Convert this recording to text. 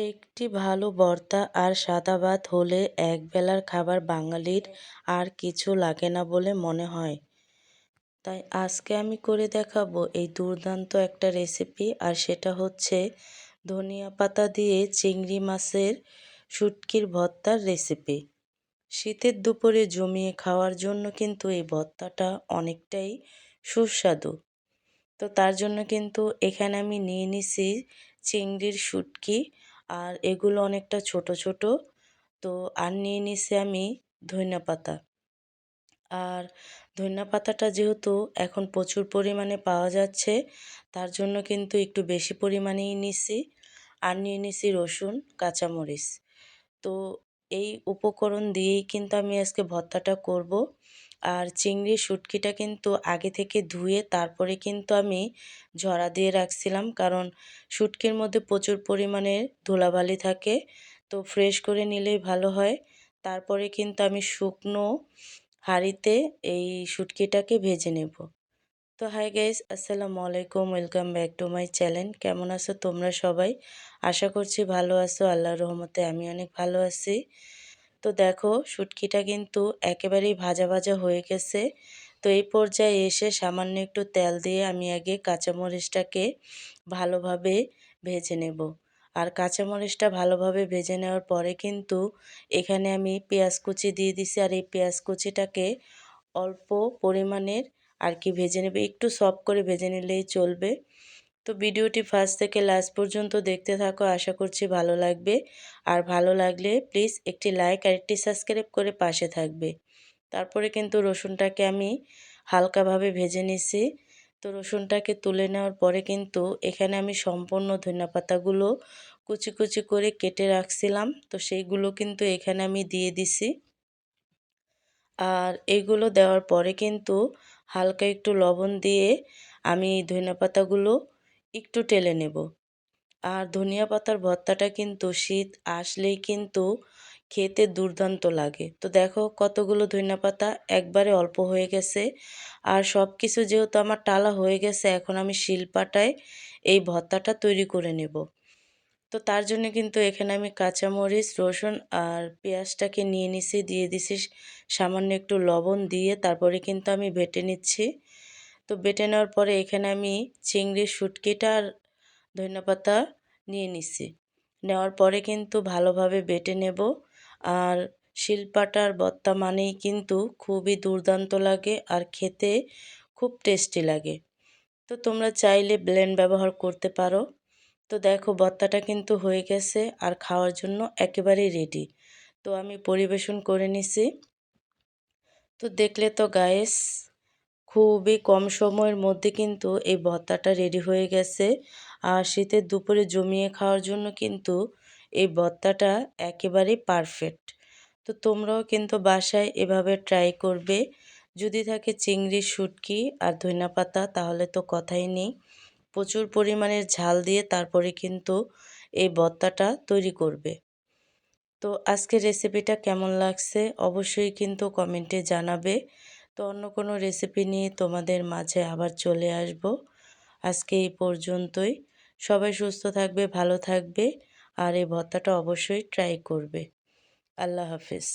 একটি ভালো ভর্তা আর সাদা ভাত হলে একবেলার খাবার বাঙালির আর কিছু লাগে না বলে মনে হয়। তাই আজকে আমি করে দেখাবো এই দুর্দান্ত একটা রেসিপি আর সেটা হচ্ছে ধনিয়া পাতা দিয়ে চিংড়ি মাছের শুটকির ভর্তার রেসিপি শীতের দুপুরে জমিয়ে খাওয়ার জন্য কিন্তু এই ভর্তাটা অনেকটাই সুস্বাদু। তো তার জন্য কিন্তু এখানে আমি নিয়ে নিছি চিংড়ির শুটকি আর এগুলো অনেকটা ছোট ছোট। তো আর নিয়ে নিছি আমি ধনিয়া পাতা। আর ধনিয়া পাতাটা যেহেতু এখন প্রচুর পরিমাণে পাওয়া যাচ্ছে, তার জন্য কিন্তু একটু বেশি পরিমাণেই নিছি। আর নিয়ে নিছি রসুন, কাঁচামরিচ। তো এই উপকরণ দিয়েই কিন্তু আমি আজকে ভর্তাটা করব। আর চিংড়ির শুটকিটা কিন্তু আগে থেকে ধুয়ে তারপরে কিন্তু আমি ঝরা দিয়ে রাখছিলাম, কারণ শুটকির মধ্যে প্রচুর পরিমাণে ধুলাবালি থাকে, তো ফ্রেশ করে নিলেই ভালো হয়। তারপরে কিন্তু আমি শুকনো হাঁড়িতে এই শুটকিটাকে ভেজে নেব। তো হাই গাইস আসসালামু আলাইকুম welcome back to my channel কেমন আছো তোমরা সবাই? আশা করছি ভালো আছো, আল্লাহর রহমতে আমি অনেক ভালো আছি। তো দেখো, শুটকিটা কিন্তু একেবারেই ভাজা ভাজা হয়ে গেছে। তো এই পর্যায়ে এসে সামান্য একটু তেল দিয়ে আমি আগে কাঁচামরিচটাকে ভালোভাবে ভেজে নেব। আর কাঁচামরিচটা ভালোভাবে ভেজে নেওয়ার পরে কিন্তু এখানে আমি পেঁয়াজ কুচি দিয়ে দিছি। আর এই পেঁয়াজ কুচিটাকে অল্প পরিমাণের আর কি ভেজে নেবে? একটু সফট করে ভেজে নিলেই চলবে। তো ভিডিওটি ফার্স্ট থেকে লাস্ট পর্যন্ত দেখতে থাকো, আশা করছি ভালো লাগবে। আর ভালো লাগলে প্লিজ একটি লাইক আর একটি সাবস্ক্রাইব করে পাশে থাকবে। তারপরে কিন্তু রসুনটাকে আমি হালকাভাবে ভেজে নিছি। তো রসুনটাকে তুলে নেওয়ার পরে কিন্তু এখানে আমি সম্পূর্ণ ধনিয়া পাতাগুলো কুচি কুচি করে কেটে রাখছিলাম। তো সেইগুলো কিন্তু এখানে আমি দিয়ে দিছি। আর এগুলো দেওয়ার পরে কিন্তু হালকা একটু লবণ দিয়ে আমি ধনিয়া পাতাগুলো একটু টেলে নেব। আর ধনিয়া পাতার ভর্তাটা কিন্তু শীত আসলেই কিন্তু খেতে দুর্দান্ত লাগে। তো দেখো কতগুলো ধনিয়া পাতা একবারে অল্প হয়ে গেছে। আর সব কিছু যেহেতু আমার টালা হয়ে গেছে, এখন আমি শিলপাটায় এই ভর্তাটা তৈরি করে নেব। তো তার জন্য কিন্তু এখানে আমি কাঁচামরিচ, রসুন আর পেঁয়াজটাকে নিয়ে নিছি, দিয়ে দিছি সামান্য একটু লবণ দিয়ে তারপরে কিন্তু আমি বেটে নিচ্ছি। তো বেটে নেওয়ার পরে এখানে আমি চিংড়ির শুটকিটা আর ধনেপাতা নিয়ে নিছি। নেওয়ার পরে কিন্তু ভালোভাবে বেটে নেব। আর শিলপাটার বত্তা মানেই কিন্তু খুবই দুর্দান্ত লাগে আর খেতে খুব টেস্টি লাগে। তো তোমরা চাইলে ব্লেন্ড ব্যবহার করতে পারো। তো দেখো বত্তাটা কিন্তু হয়ে গেছে আর খাওয়ার জন্য একেবারেই রেডি তো আমি পরিবেশন করে নিছি। তো দেখলে তো গায়েস খুবই কম সময়ের মধ্যে কিন্তু এই ভর্তাটা রেডি হয়ে গেছে। আর শীতের দুপুরে জমিয়ে খাওয়ার জন্য কিন্তু এই ভর্তাটা একেবারেই পারফেক্ট তো তোমরাও কিন্তু বাসায় এভাবে ট্রাই করবে। যদি থাকে চিংড়ির শুটকি আর ধনিয়া পাতা তাহলে তো কথাই নেই। প্রচুর পরিমাণের ঝাল দিয়ে তারপরে কিন্তু এই ভর্তাটা তৈরি করবে। তো আজকের রেসিপিটা কেমন লাগছে অবশ্যই কিন্তু কমেন্টে জানাবে। তো অন্য কোনো রেসিপি নিয়ে তোমাদের মাঝে আবার চলে আসব। আজকে এই পর্যন্তই। সবাই সুস্থ থাকবে, ভালো থাকবে, আর এই ভর্তাটা অবশ্যই ট্রাই করবে। আল্লাহ হাফিজ।